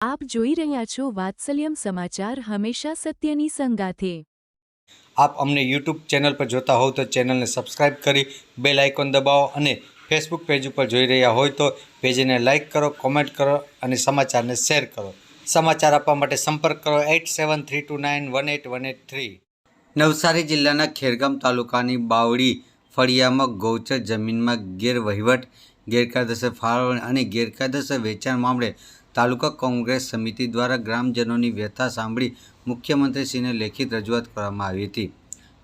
આપ જોઈ રહ્યા છો વાત્સલ્યમ સમાચાર હંમેશા સત્યની સંગાથે. આપ અમને યુટ્યુબ ચેનલ પર જોતા હોવ તો ચેનલને સબસ્ક્રાઇબ કરી બેલ આઇકોન દબાવો અને ફેસબુક પેજ ઉપર જોઈ રહ્યા હોય તો પેજને લાઇક કરો, કોમેન્ટ કરો અને સમાચારને શેર કરો. સમાચાર આપવા માટે સંપર્ક કરો eight seven three two nine one eight one eight three. Navsari જિલ્લાના ખેરગામ તાલુકાની બાવડી ફળિયામાં ગૌચર જમીનમાં ગેરવહીવટ, ગેરકાયદેસર ફાળવણી અને ગેરકાયદેસર વેચાણ મામલે તાલુકા કોંગ્રેસ સમિતિ દ્વારા ગ્રામજનોની વ્યથા સાંભળી મુખ્યમંત્રીશ્રીને લેખિત રજૂઆત કરવામાં આવી હતી.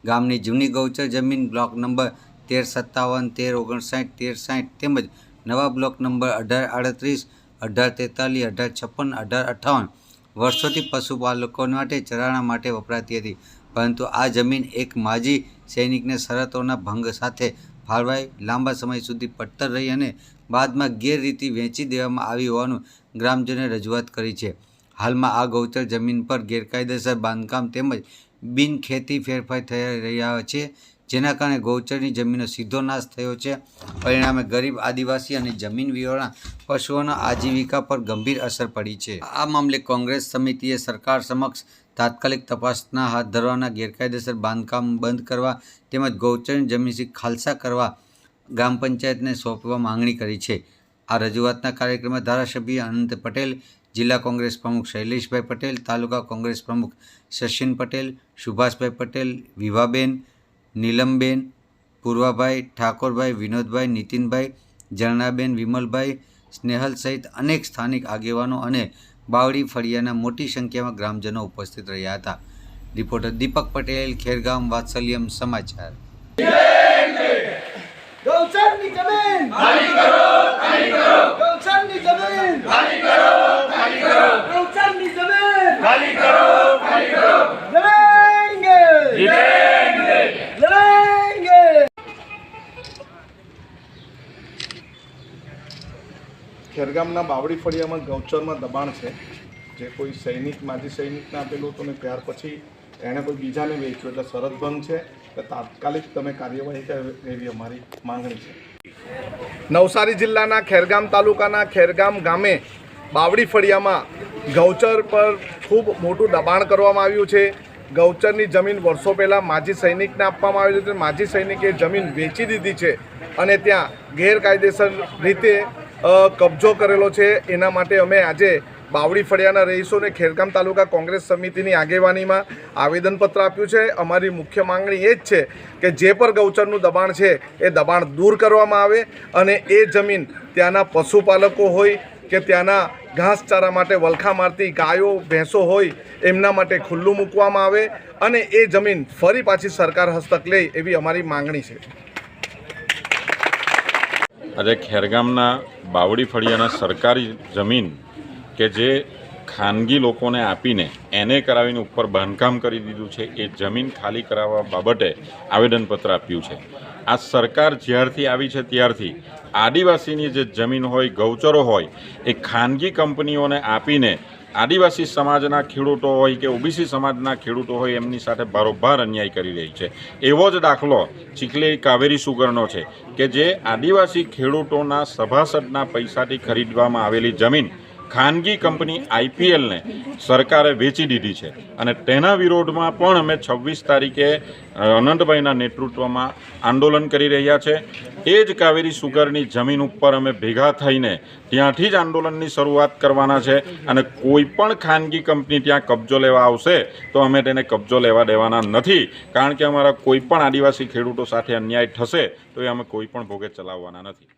ગામની જૂની ગૌચર જમીન બ્લોક નંબર તેર સત્તાવન, તેર ઓગણસાઠ, તેર સાઠ તેમજ નવા બ્લોક નંબર અઢાર આડત્રીસ, અઢાર તેતાલીસ, અઢાર છપ્પન, અઢાર અઠ્ઠાવન વર્ષોથી પશુપાલકો માટે ચરાણા માટે વપરાતી હતી. પરંતુ આ જમીન એક માજી સૈનિકને શરતોના ભંગ સાથે ફાળવાઈ લાંબા સમય સુધી પડતર રહી અને બાદમાં ગેરરીતિ વેચી દેવામાં આવી હોવાનું ગ્રામજનોએ રજૂઆત કરી છે. હાલમાં આ ગૌચર જમીન પર ગેરકાયદેસર બાંધકામ તેમજ બિનખેતી ફેરફાર થઈ રહ્યા છે, જેના કારણે ગૌચરની જમીનનો સીધો નાશ થયો છે. પરિણામે ગરીબ આદિવાસી અને જમીન વિહોણા પશુઓના આજીવિકા પર ગંભીર અસર પડી છે. આ મામલે કોંગ્રેસ સમિતિએ સરકાર સમક્ષ તાત્કાલિક તપાસના હાથ ધરવાના ગેરકાયદેસર બાંધકામ બંધ કરવા તેમજ ગૌચર જમીનથી ખાલસા કરવા ગ્રામ પંચાયતને સોંપવા માંગણી કરી છે. આ રજૂઆતના કાર્યક્રમમાં ધારાસભ્ય અનંત પટેલ, જિલ્લા કોંગ્રેસ પ્રમુખ શૈલેષભાઈ પટેલ, તાલુકા કોંગ્રેસ પ્રમુખ સચિન પટેલ, સુભાષભાઈ પટેલ વિભાબેન નીલમબેન, પૂર્વાભાઈ ઠાકોરભાઈ, વિનોદભાઈ, નીતિનભાઈ, ઝરણાબેન, વિમલભાઈ સ્નેહલ સહિત અનેક સ્થાનિક આગેવાનો અને બાવડી ફળિયાના મોટી સંખ્યામાં ગ્રામજનો ઉપસ્થિત રહ્યા હતા. રિપોર્ટર દીપક પટેલ ખેરગામ વાત્સલ્યમ સમાચાર. ગૌચરની જમીન! ખાલી કરો ખાલી કરો ગૌચરની જમીન ખાલી કરો ખાલી કરો ગૌચરની જમીન ખાલી કરો ખાલી કરો લડેંગે જીતેંગે લડેંગે ખેરગામના બાવડી ફળિયામાં ગૌચરમાં દબાણ છે. જે કોઈ સૈનિક, માજી સૈનિકને આપેલું હતું ને ત્યાર પછી એણે કોઈ બીજાને વેચ્યું એટલે શરત ભંગ છે. એટલે તાત્કાલિક તમે કાર્યવાહી કરે, એવી અમારી માંગણી છે. નવસારી જિલ્લાના ખેરગામ તાલુકાના ખેરગામ ગામે બાવડી ફળિયામાં ગૌચર પર ખૂબ મોટું દબાણ કરવામાં આવ્યું છે. ગૌચરની જમીન વર્ષો પહેલાં માજી સૈનિકને આપવામાં આવી હતી. માજી સૈનિકે જમીન વેચી દીધી છે અને ત્યાં ગેરકાયદેસર રીતે કબજો કરેલો છે. એના માટે અમે આજે બાવડી ફળિયાના રહીશોને ખેરગામ તાલુકા કોંગ્રેસ સમિતિની આગેવાનીમાં આવેદનપત્ર આપ્યું છે. અમારી મુખ્ય માંગણી એ જ છે કે જે પર ગૌચરનું દબાણ છે, એ દબાણ દૂર કરવામાં આવે અને એ જમીન ત્યાંના પશુપાલકો હોય કે ત્યાંના ઘાસચારા માટે વલખા મારતી ગાયો, ભેંસો હોય, એમના માટે ખુલ્લું મૂકવામાં આવે અને એ જમીન ફરી પાછી સરકાર હસ્તક લે એવી અમારી માંગણી છે. આજે ખેરગામના બાવડી ફળિયાના સરકારી જમીન કે જે ખાનગી લોકોને આપીને એને કરાવીને ઉપર બાંધકામ કરી દીધું છે, એ જમીન ખાલી કરાવવા બાબતે આવેદનપત્ર આપ્યું છે. આ સરકાર જ્યારથી આવી છે ત્યારથી આદિવાસીની જે જમીન હોય, ગૌચરો હોય, એ ખાનગી કંપનીઓને આપીને આદિવાસી સમાજના ખેડૂતો હોય કે ઓબીસી સમાજના ખેડૂતો હોય, એમની સાથે બારોબાર અન્યાય કરી રહી છે. એવો જ દાખલો ચીખલી કાવેરી સુગરનો છે કે જે આદિવાસી ખેડૂતોના સભાસદના પૈસાથી ખરીદવામાં આવેલી જમીન ખાનગી કંપની આઈપીએલને સરકારે વેચી દીધી છે. અને તેના વિરોધમાં પણ અમે છવ્વીસ તારીખે અનંતભાઈના નેતૃત્વમાં આંદોલન કરી રહ્યા છે. એ જ કાવેરી સુગરની જમીન ઉપર અમે ભેગા થઈને ત્યાંથી જ આંદોલનની શરૂઆત કરવાના છે. અને કોઈ પણ ખાનગી કંપની ત્યાં કબજો લેવા આવશે, તો અમે તેને કબજો લેવા દેવાના નથી. કારણ કે અમારા કોઈ પણ આદિવાસી ખેડૂતો સાથે અન્યાય થશે, તો એ અમે કોઈ પણ ભોગે ચલાવવાના નથી.